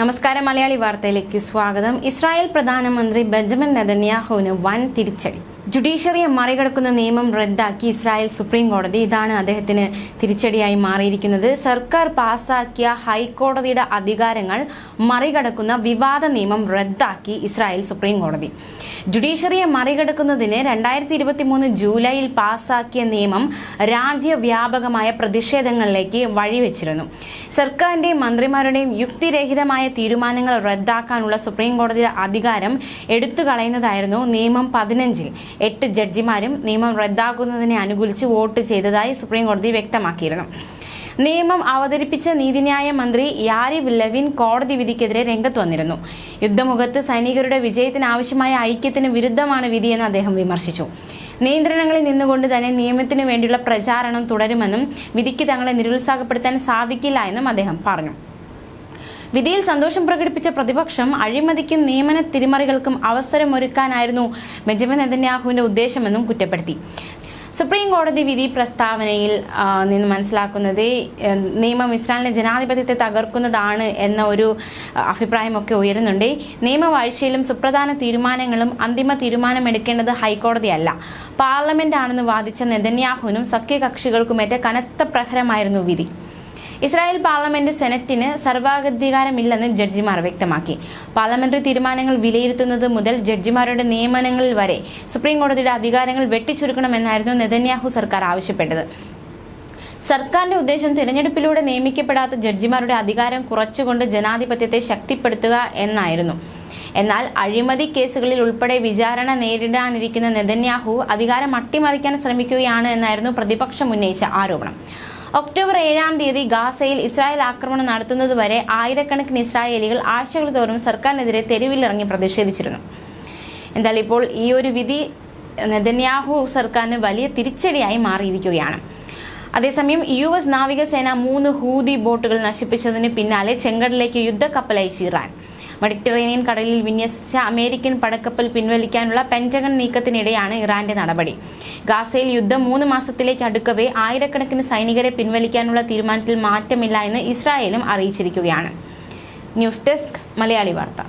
നമസ്കാരം മലയാളി വാർത്തയിലേക്ക് സ്വാഗതം. ഇസ്രായേൽ പ്രധാനമന്ത്രി ബെഞ്ചമിൻ നെതന്യാഹുവിന് വൻ തിരിച്ചടി. ജുഡീഷ്യറിയെ മറികടക്കുന്ന നിയമം റദ്ദാക്കി ഇസ്രായേൽ സുപ്രീം കോടതി. ഇതാണ് അദ്ദേഹത്തിന് തിരിച്ചടിയായി മാറിയിരിക്കുന്നത്. സർക്കാർ പാസാക്കിയ ഹൈക്കോടതിയുടെ അധികാരങ്ങൾ മറികടക്കുന്ന വിവാദ നിയമം റദ്ദാക്കി ഇസ്രായേൽ സുപ്രീം കോടതി. ജുഡീഷ്യറിയെ മറികടക്കുന്നതിന് രണ്ടായിരത്തി ഇരുപത്തി മൂന്ന് ജൂലൈയിൽ പാസാക്കിയ നിയമം രാജ്യവ്യാപകമായ പ്രതിഷേധങ്ങളിലേക്ക് വഴിവെച്ചിരുന്നു. സർക്കാരിന്റെയും മന്ത്രിമാരുടെയും യുക്തിരഹിതമായ തീരുമാനങ്ങൾ റദ്ദാക്കാനുള്ള സുപ്രീം കോടതിയുടെ അധികാരം എടുത്തു കളയുന്നതായിരുന്നു നിയമം പതിനഞ്ചിൽ. എട്ട് ജഡ്ജിമാരും നിയമം റദ്ദാക്കുന്നതിനെ അനുകൂലിച്ച് വോട്ട് ചെയ്തതായി സുപ്രീംകോടതി വ്യക്തമാക്കിയിരുന്നു. നിയമം അവതരിപ്പിച്ച നീതിന്യായ മന്ത്രി യാരിവ് ലെവിൻ കോടതി വിധിക്കെതിരെ രംഗത്ത് വന്നിരുന്നു. യുദ്ധമുഖത്ത് സൈനികരുടെ വിജയത്തിന് ആവശ്യമായ ഐക്യത്തിന് വിരുദ്ധമാണ് വിധിയെന്ന് അദ്ദേഹം വിമർശിച്ചു. നിയന്ത്രണങ്ങളിൽ നിന്നുകൊണ്ട് തന്നെ നിയമത്തിനു വേണ്ടിയുള്ള പ്രചാരണം തുടരുമെന്നും വിധിക്ക് തങ്ങളെ നിരുത്സാഹപ്പെടുത്താൻ സാധിക്കില്ല എന്നും അദ്ദേഹം പറഞ്ഞു. വിധിയിൽ സന്തോഷം പ്രകടിപ്പിച്ച പ്രതിപക്ഷം അഴിമതിക്കും നിയമന തിരിമറികൾക്കും അവസരമൊരുക്കാനായിരുന്നു ബെഞ്ചമിൻ നെതന്യാഹുവിന്റെ ഉദ്ദേശമെന്നും കുറ്റപ്പെടുത്തി. സുപ്രീം കോടതി വിധി പ്രസ്താവനയിൽ നിന്ന് മനസ്സിലാക്കുന്നത് നിയമം ഇസ്രായേലിന്റെ ജനാധിപത്യത്തെ തകർക്കുന്നതാണ് എന്ന ഒരു അഭിപ്രായമൊക്കെ ഉയരുന്നുണ്ട്. നിയമവാഴ്ചയിലും സുപ്രധാന തീരുമാനങ്ങളും അന്തിമ തീരുമാനമെടുക്കേണ്ടത് ഹൈക്കോടതിയല്ല. പാർലമെന്റ് ആണെന്ന് വാദിച്ച നെതന്യാഹുവിനും സഖ്യകക്ഷികൾക്കുമേറ്റ കനത്ത പ്രഹരമായിരുന്നു വിധി. ഇസ്രായേൽ പാർലമെന്റ് സെനറ്റിന് സർവാധികാരമില്ലെന്ന് ജഡ്ജിമാർ വ്യക്തമാക്കി. പാർലമെന്ററി തീരുമാനങ്ങൾ വിലയിരുത്തുന്നത് മുതൽ ജഡ്ജിമാരുടെ നിയമനങ്ങളിൽ വരെ സുപ്രീം കോടതിയുടെ അധികാരങ്ങൾ വെട്ടിച്ചുരുക്കണമെന്നായിരുന്നു നെതന്യാഹു സർക്കാർ ആവശ്യപ്പെട്ടത്. സർക്കാരിന്റെ ഉദ്ദേശം തിരഞ്ഞെടുപ്പിലൂടെ നിയമിക്കപ്പെടാത്ത ജഡ്ജിമാരുടെ അധികാരം കുറച്ചുകൊണ്ട് ജനാധിപത്യത്തെ ശക്തിപ്പെടുത്തുക എന്നായിരുന്നു. എന്നാൽ അഴിമതി കേസുകളിൽ ഉൾപ്പെടെ വിചാരണ നേരിടാനിരിക്കുന്ന നെതന്യാഹു അധികാരം അട്ടിമറിക്കാൻ ശ്രമിക്കുകയാണ് എന്നായിരുന്നു പ്രതിപക്ഷം ഉന്നയിച്ച ആരോപണം. ഒക്ടോബർ ഏഴാം തീയതി ഗാസയിൽ ഇസ്രായേൽ ആക്രമണം നടത്തുന്നതുവരെ ആയിരക്കണക്കിന് ഇസ്രായേലികൾ ആഴ്ചകൾ തോറും സർക്കാരിനെതിരെ തെരുവിലിറങ്ങി പ്രതിഷേധിച്ചിരുന്നു. എന്തായാലും ഇപ്പോൾ ഈ ഒരു വിധി നെതന്യാഹു സർക്കാരിന് വലിയ തിരിച്ചടിയായി മാറിയിരിക്കുകയാണ്. അതേസമയം യു എസ് നാവികസേന മൂന്ന് ഹൂതി ബോട്ടുകൾ നശിപ്പിച്ചതിന് പിന്നാലെ ചെങ്കടലിലേക്ക് യുദ്ധക്കപ്പൽ അയച്ച് ഇറാൻ മെഡിറ്ററേനിയൻ കടലിൽ വിന്യസിച്ച അമേരിക്കൻ പടക്കപ്പൽ പിൻവലിക്കാനുള്ള പെന്റഗൺ നീക്കത്തിനിടെയാണ് ഇറാന്റെ നടപടി. ഗാസയിൽ യുദ്ധം മൂന്ന് മാസത്തിലേക്ക് അടുക്കവേ ആയിരക്കണക്കിന് സൈനികരെ പിൻവലിക്കാനുള്ള തീരുമാനത്തിൽ മാറ്റമില്ല എന്ന് ഇസ്രായേലും അറിയിച്ചിരിക്കുകയാണ്. ന്യൂസ് ഡെസ്ക് മലയാളി വാർത്ത.